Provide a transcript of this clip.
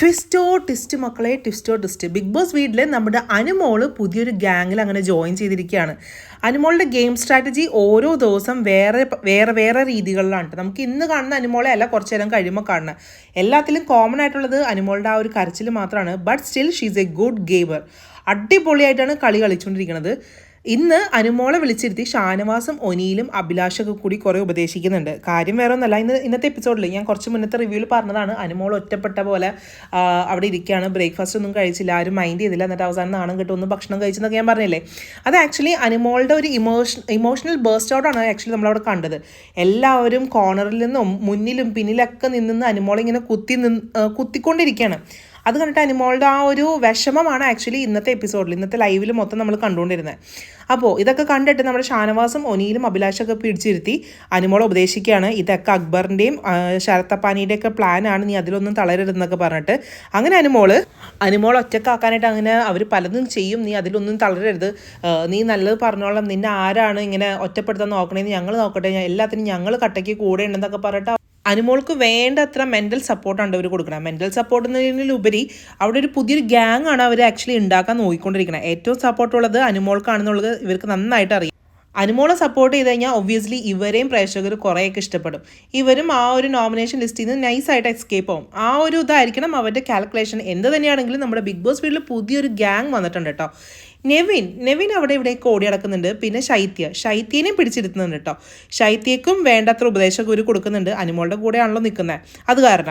ട്വിസ്റ്റോ twist മക്കളെ ട്വിസ്റ്റോ twist big boss വീട്ടിൽ നമ്മുടെ അനുമോൾ പുതിയൊരു ഗ്യാങ്ങിൽ അങ്ങനെ ജോയിൻ ചെയ്തിരിക്കുകയാണ്. അനുമോളുടെ ഗെയിം സ്ട്രാറ്റജി ഓരോ ദിവസം വേറെ വേറെ വേറെ രീതികളിലാണ് കേട്ടോ നമുക്ക് ഇന്ന് കാണുന്ന അനുമോളെ അല്ല കുറച്ച് നേരം കഴിയുമ്പോൾ കാണുന്നത്. എല്ലാത്തിലും കോമൺ ആയിട്ടുള്ളത് അനുമോളുടെ ആ ഒരു കരച്ചിൽ മാത്രമാണ് but still she's a good gamer അടിപൊളിയായിട്ടാണ് കളി കളിച്ചുകൊണ്ടിരിക്കുന്നത് ഇന്ന് അനുമോളെ വിളിച്ചിരുത്തി ഷാനവാസും ഒനിയിലും അഭിലാഷൊക്കെ കൂടി കുറേ ഉപദേശിക്കുന്നുണ്ട്. കാര്യം വേറെ ഒന്നല്ല ഇന്ന് ഇന്നത്തെ എപ്പിസോഡിൽ ഞാൻ കുറച്ച് മുന്നത്തെ റിവ്യൂവിൽ പറഞ്ഞതാണ് അനുമോൾ ഒറ്റപ്പെട്ട പോലെ അവിടെ ഇരിക്കുകയാണ് ബ്രേക്ക്ഫാസ്റ്റ് ഒന്നും കഴിച്ചില്ല ആരും മൈൻഡ് ചെയ്തില്ല എന്നിട്ട് അവസാനം നാണം കിട്ടും ഒന്ന് ഭക്ഷണം കഴിച്ചെന്നൊക്കെ ഞാൻ പറഞ്ഞില്ലേ? അത് ആക്ച്വലി അനുമോളുടെ ഒരു ഇമോഷൻ ഇമോഷണൽ ബേസ്റ്റ് ഔട്ടാണ് ആക്ച്വലി നമ്മളവിടെ കണ്ടത്. എല്ലാവരും കോർണറിൽ നിന്നും മുന്നിലും പിന്നിലൊക്കെ നിന്ന് അനുമോളിങ്ങനെ കുത്തി നിന്ന് കുത്തിക്കൊണ്ടിരിക്കുകയാണ് അത് കണ്ടിട്ട് അനിമോളുടെ ആ ഒരു വിഷമമാണ് ആക്ച്വലി ഇന്നത്തെ എപ്പിസോഡിൽ. ഇന്നത്തെ ലൈവിൽ മൊത്തം നമ്മൾ കണ്ടുകൊണ്ടിരുന്നത് അപ്പോൾ ഇതൊക്കെ കണ്ടിട്ട് നമ്മുടെ ഷാനവാസും ഒനിയിലും അഭിലാഷൊക്കെ പിടിച്ചിരുത്തി അനിമോൾ ഉപദേശിക്കുകയാണ്. ഇതൊക്കെ അക്ബറിന്റെയും ശരത്തപ്പാനിയുടെ ഒക്കെ പ്ലാനാണ് നീ അതിലൊന്നും തളരരുതെന്നൊക്കെ പറഞ്ഞിട്ട്. അങ്ങനെ അനുമോൾ അനിമോൾ ഒറ്റക്കാക്കാനായിട്ട് അങ്ങനെ അവർ പലതും ചെയ്യും. നീ അതിലൊന്നും തളരരുത്. നീ നല്ലത് പറഞ്ഞോളാം നിന്നെ ആരാണ് ഇങ്ങനെ ഒറ്റപ്പെടുത്താൻ നോക്കണേന്ന് ഞങ്ങൾ നോക്കട്ടെ. എല്ലാത്തിനും ഞങ്ങൾ കട്ടയ്ക്ക് കൂടെ ഉണ്ടെന്നൊക്കെ പറഞ്ഞിട്ട് അനുമോൾക്ക് വേണ്ടത്ര മെന്റൽ സപ്പോർട്ടാണ് അവർ കൊടുക്കണം. മെന്റൽ സപ്പോർട്ട് എന്നതിലുപരി അവിടെ ഒരു പുതിയൊരു ഗ്യാങ് ആണ് അവർ ആക്ച്വലി ഉണ്ടാക്കാൻ നോക്കിക്കൊണ്ടിരിക്കുന്നത് ഏറ്റവും സപ്പോർട്ടുള്ളത് അനുമോൾക്കാണെന്നുള്ളത് ഇവർക്ക് നന്നായിട്ട് അറിയാം. അനുമോളെ സപ്പോർട്ട് ചെയ്ത് കഴിഞ്ഞാൽ ഒബ്വിയസ്ലി ഇവരെയും പ്രേക്ഷകർ കുറേയൊക്കെ ഇഷ്ടപ്പെടും. ഇവരും ആ ഒരു നോമിനേഷൻ ലിസ്റ്റിൽ നിന്ന് നൈസായിട്ട് എസ്കേപ്പ് ആവും. ആ ഒരു ഇതായിരിക്കണം അവരുടെ കാൽക്കുലേഷൻ എന്ത് തന്നെയാണെങ്കിലും നമ്മുടെ ബിഗ് ബോസ് വീട്ടിൽ പുതിയൊരു ഗ്യാങ് വന്നിട്ടുണ്ട് കേട്ടോ നെവിൻ നെവിൻ അവിടെ ഇവിടെയൊക്കെ കോടി നടക്കുന്നുണ്ട്. പിന്നെ ശൈത്യ. ശൈത്യനെയും പിടിച്ചിരുത്തുന്നുണ്ട് കേട്ടോ ശൈത്യക്കും വേണ്ടത്ര ഉപദേശം ഒരു കൊടുക്കുന്നുണ്ട്. അനുമോളുടെ കൂടെയാണല്ലോ നിൽക്കുന്നത് അത് കാരണം